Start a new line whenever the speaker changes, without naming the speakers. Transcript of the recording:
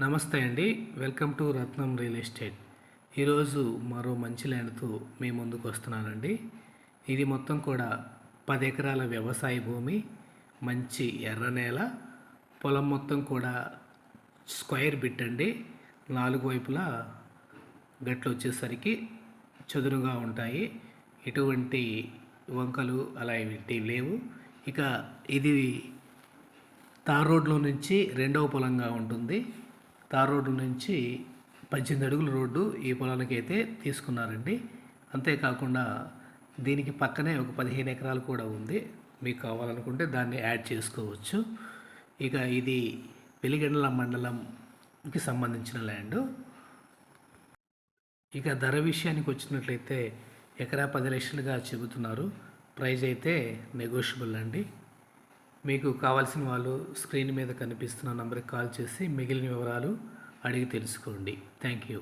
నమస్తే అండి. Welcome to Ratnam real estate. ఈరోజు మరో మంచి ల్యాండ్తో మీ ముందుకు వస్తున్నానండి. ఇది మొత్తం కూడా పది ఎకరాల వ్యవసాయ భూమి మంచి ఎర్ర నేల పొలం మొత్తం కూడా స్క్వేర్ బిట్ అండి. నాలుగు వైపులా గట్లు వచ్చేసరికి చదునుగా ఉంటాయి. ఎటువంటి వంకలు అలా ఎటువంటి లేవు. ఇక ఇది తార్ రోడ్లో నుంచి రెండవ పొలంగా ఉంటుంది. తార్ రోడ్డు నుంచి పద్దెనిమిది అడుగుల రోడ్డు ఈ పొలానికి అయితే తీసుకున్నారండి. అంతేకాకుండా దీనికి పక్కనే ఒక పదిహేను ఎకరాలు కూడా ఉంది. మీకు కావాలనుకుంటే దాన్ని యాడ్ చేసుకోవచ్చు. ఇక ఇది వెలిగండ్ల మండలంకి సంబంధించిన ల్యాండ్. ఇక ధర విషయానికి వచ్చినట్లయితే ఎకరా పది లక్షలుగా చెబుతున్నారు. ప్రైజ్ అయితే నెగోషియబుల్ అండి. మీకు కావాల్సిన వాళ్ళు స్క్రీన్ మీద కనిపిస్తున్న నంబర్కి కాల్ చేసి మిగిలిన వివరాలు అడిగి తెలుసుకోండి. Thank you.